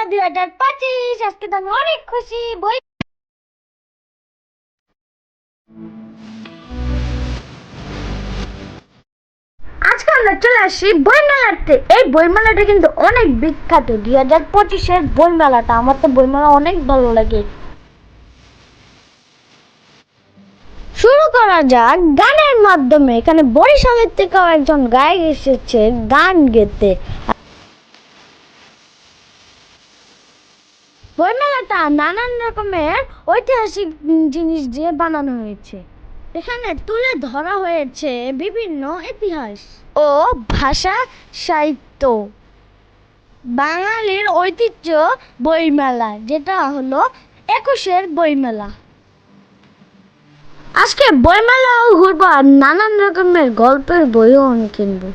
মেলা দুই হাজার পঁচিশ। আজকে তো আমি অনেক খুশি, বই আজকে আমরা চলে আসি বইমেলাতে। এই বইমেলাটা কিন্তু অনেক বিখ্যাত। দুই হাজার পঁচিশের বইমেলাটা, আমার তো বইমেলা অনেক ভালো লাগে। শুরু করা যাক গানের মাধ্যমে। এখানে বরিশালের থেকেও একজন গায়ক এসেছে গান গেতে। বইমেলাটা নানান রকমের ঐতিহাসিক জিনিস দিয়ে বানানো হয়েছে। এখানে তুলে ধরা হয়েছে বিভিন্ন ইতিহাস ও ভাষা সাহিত্য। বাঙালির ঐতিহ্য বইমেলা, যেটা হলো একুশের বইমেলা। আজকে বইমেলাও ঘুরবো আর নানান রকমের গল্পের বইও আমি কিনবো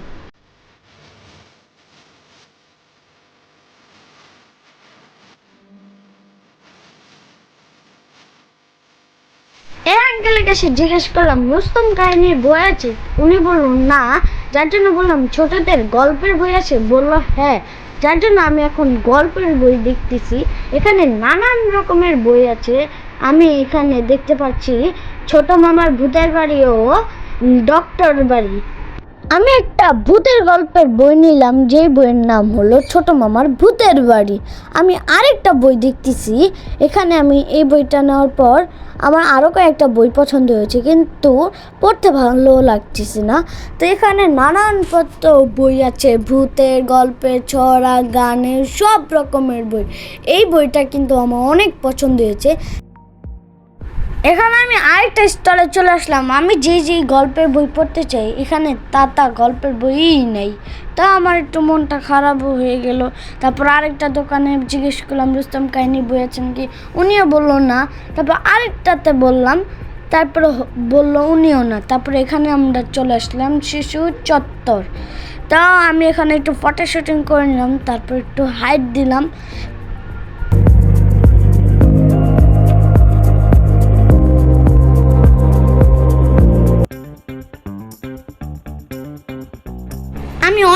এই আঙ্কেলের কাছে জিজ্ঞেস করলাম, রুস্তম কাহিনীর বই আছে? উনি বললেন না। যার জন্য বললাম, ছোটদের গল্পের বই আছে? বলল হ্যাঁ। যার জন্য আমি এখন গল্পের বই দেখতেছি। এখানে নানান রকমের বই আছে। আমি এখানে দেখতে পাচ্ছি ছোট মামার ভূতের বাড়ি ও ডক্টর বাড়ি। আমি একটা ভূতের গল্পের বই নিলাম যে বইয়ের নাম হলো ছোট মামার ভূতের বাড়ি। আমি আরেকটা বই দেখতেছি, এখানে আমি এই বইটা নেওয়ার পর আমার আরও কয়েকটা বই পছন্দ হয়েছে, কিন্তু পড়তে ভালো লাগতেছে না। তো এখানে নানান পত্র বই আছে, ভূতের গল্পের, ছড়া, গানের সব রকমের বই। এই বইটা কিন্তু আমার অনেক পছন্দ হয়েছে। এখানে আমি আরেকটা স্টলে চলে আসলাম। আমি যে যেই গল্পের বই পড়তে চাই, এখানে তা তা গল্পের বইই নেই। তা আমার একটু মনটা খারাপ হয়ে গেল। তারপর আরেকটা দোকানে জিজ্ঞেস করলাম, রুস্তম, কাহিনী বই আছেন কি উনিও বলল, না। তারপর আরেকটাতে বললাম, তারপরে বলল, উনিও না। তারপরে এখানে আমরা চলে আসলাম শিশু চত্বর। তা আমি এখানে একটু ফটো শুটিং করে নিলাম, তারপর একটু হাইট দিলাম।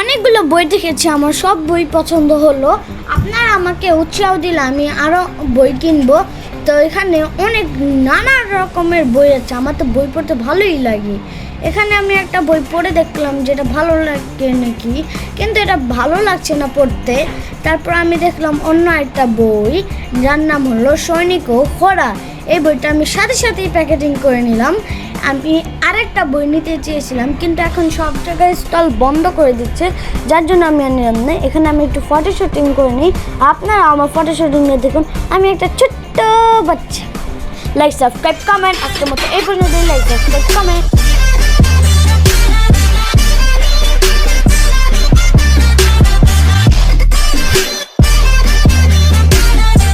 অনেকগুলো বই দেখেছি, আমার সব বই পছন্দ হলো। আপনারা আমাকে উৎসাহ দিলে আমি আরও বই কিনবো। তো এখানে অনেক নানা রকমের বই আছে, আমার তো বই পড়তে ভালোই লাগে। এখানে আমি একটা বই পড়ে দেখলাম যেটা ভালো লাগে নাকি, কিন্তু এটা ভালো লাগছে না পড়তে। তারপর আমি দেখলাম অন্য একটা বই, যার নাম হলো সৈনিক ও খরা এই বইটা আমি সাথে সাথেই প্যাকেটিং করে নিলাম। আমি আরেকটা বই নিতে চেয়েছিলাম, কিন্তু এখন সব জায়গায় স্টল বন্ধ করে দিচ্ছে, যার জন্য আমি আর নিলাম না। এখানে আমি একটু ফটো শ্যুটিং করে নিই। আপনারা আমার ফটো শ্যুটিংয়ে দেখুন, আমি একটা ছোট্ট বাচ্চা। লাইক সাবস্ক্রাইব কমেন্ট আজকের মতো এই পর্যন্ত লাইক সাবস্ক্রাইব কমেন্ট